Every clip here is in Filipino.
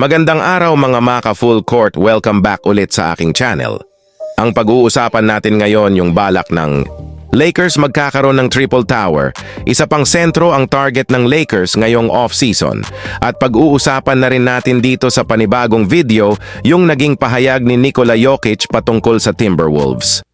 Magandang araw mga maka full court, welcome back ulit sa aking channel. Ang pag-uusapan natin ngayon yung balak ng Lakers magkakaroon ng triple tower. Isa pang sentro ang target ng Lakers ngayong off-season. At pag-uusapan na rin natin dito sa panibagong video yung naging pahayag ni Nikola Jokic patungkol sa Timberwolves.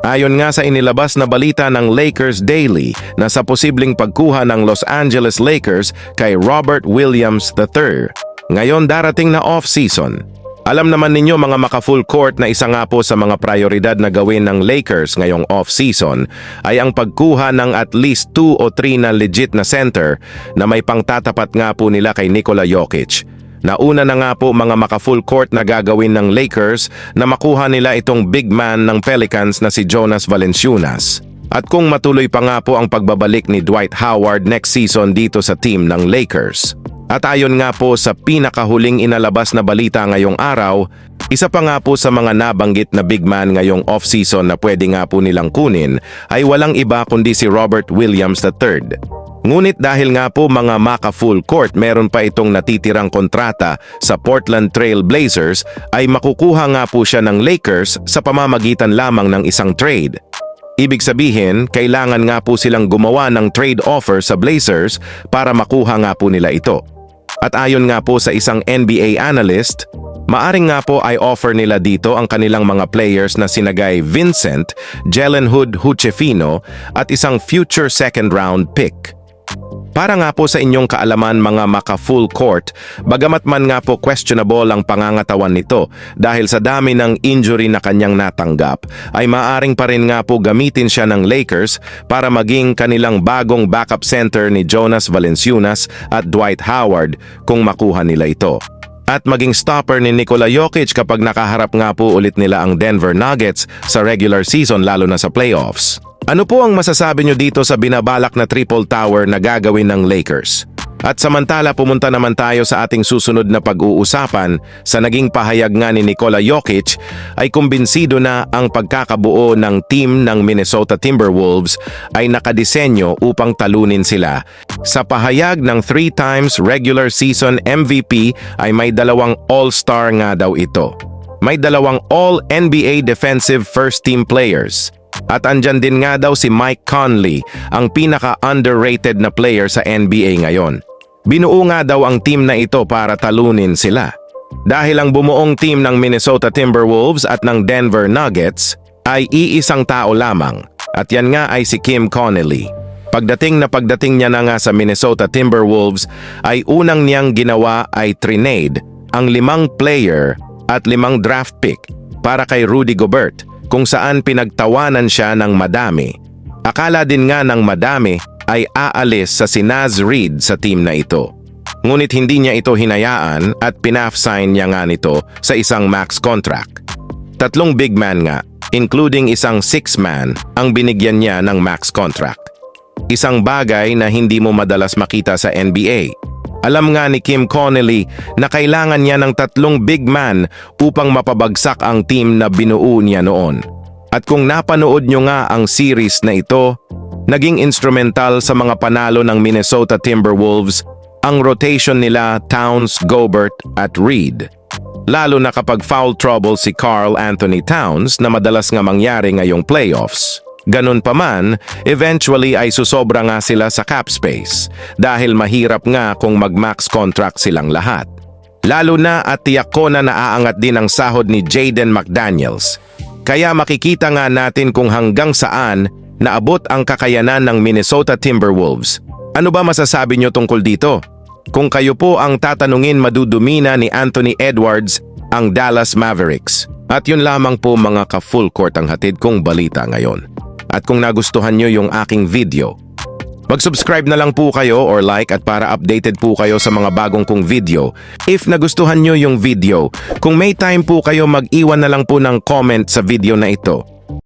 Ayon nga sa inilabas na balita ng Lakers Daily na sa posibleng pagkuha ng Los Angeles Lakers kay Robert Williams III. Ngayon darating na off-season. Alam naman ninyo mga maka-full court na isa nga po sa mga prioridad na gawin ng Lakers ngayong off-season ay ang pagkuha ng at least 2 o 3 na legit na center na may pangtatapat nga po nila kay Nikola Jokic. Nauna na nga po mga maka-full court na gagawin ng Lakers na makuha nila itong big man ng Pelicans na si Jonas Valanciunas. At kung matuloy pa nga po ang pagbabalik ni Dwight Howard next season dito sa team ng Lakers. At ayon nga po sa pinakahuling inalabas na balita ngayong araw, isa pa nga po sa mga nabanggit na big man ngayong off-season na pwede nga po nilang kunin ay walang iba kundi si Robert Williams III. Ngunit dahil nga po mga maka full court meron pa itong natitirang kontrata sa Portland Trail Blazers ay makukuha nga po siya ng Lakers sa pamamagitan lamang ng isang trade. Ibig sabihin, kailangan nga po silang gumawa ng trade offer sa Blazers para makuha nga po nila ito. At ayon nga po sa isang NBA analyst, maaring nga po ay offer nila dito ang kanilang mga players na sinagay Vincent, Jalen Hood Huchefino at isang future second round pick. Para nga po sa inyong kaalaman mga maka full court, bagamat man nga po questionable ang pangangatawan nito dahil sa dami ng injury na kanyang natanggap, ay maaring pa rin nga po gamitin siya ng Lakers para maging kanilang bagong backup center ni Jonas Valanciunas at Dwight Howard kung makuha nila ito. At maging stopper ni Nikola Jokic kapag nakaharap nga po ulit nila ang Denver Nuggets sa regular season lalo na sa playoffs. Ano po ang masasabi nyo dito sa binabalak na triple tower na gagawin ng Lakers? At samantala pumunta naman tayo sa ating susunod na pag-uusapan sa naging pahayag nga ni Nikola Jokic ay kumbinsido na ang pagkakabuo ng team ng Minnesota Timberwolves ay nakadisenyo upang talunin sila. Sa pahayag ng three times regular season MVP ay may dalawang all-star nga daw ito. May dalawang all-NBA defensive first team players. At andyan din nga daw si Mike Conley, ang pinaka-underrated na player sa NBA ngayon. Binuo nga daw ang team na ito para talunin sila. Dahil ang bumuong team ng Minnesota Timberwolves at ng Denver Nuggets ay iisang tao lamang at yan nga ay si Kim Connelly. Pagdating na pagdating niya na nga sa Minnesota Timberwolves ay unang niyang ginawa ay trinade ang limang player at limang draft pick para kay Rudy Gobert kung saan pinagtawanan siya ng madami. Akala din nga ng madami ay aalis sa si Naz Reid sa team na ito. Ngunit hindi niya ito hinayaan at pinaf-sign niya nga nito sa isang max contract. Tatlong big man nga, including isang six-man, ang binigyan niya ng max contract. Isang bagay na hindi mo madalas makita sa NBA. Alam nga ni Kim Connelly na kailangan niya ng tatlong big man upang mapabagsak ang team na binuo niya noon. At kung napanood nyo nga ang series na ito, naging instrumental sa mga panalo ng Minnesota Timberwolves ang rotation nila Towns, Gobert at Reed. Lalo na kapag foul trouble si Carl Anthony Towns na madalas nga mangyari ngayong playoffs. Ganun pa man, eventually ay susobra nga sila sa cap space dahil mahirap nga kung mag-max contract silang lahat. Lalo na at tiyak ko na naaangat din ang sahod ni Jaden McDaniels. Kaya makikita nga natin kung hanggang saan naabot ang kakayanan ng Minnesota Timberwolves. Ano ba masasabi nyo tungkol dito? Kung kayo po ang tatanungin madudumina ni Anthony Edwards ang Dallas Mavericks. At yun lamang po mga ka-full court ang hatid kong balita ngayon. At kung nagustuhan nyo yung aking video, mag-subscribe na lang po kayo or like at para updated po kayo sa mga bagong kong video. If nagustuhan nyo yung video, kung may time po kayo mag-iwan na lang po ng comment sa video na ito.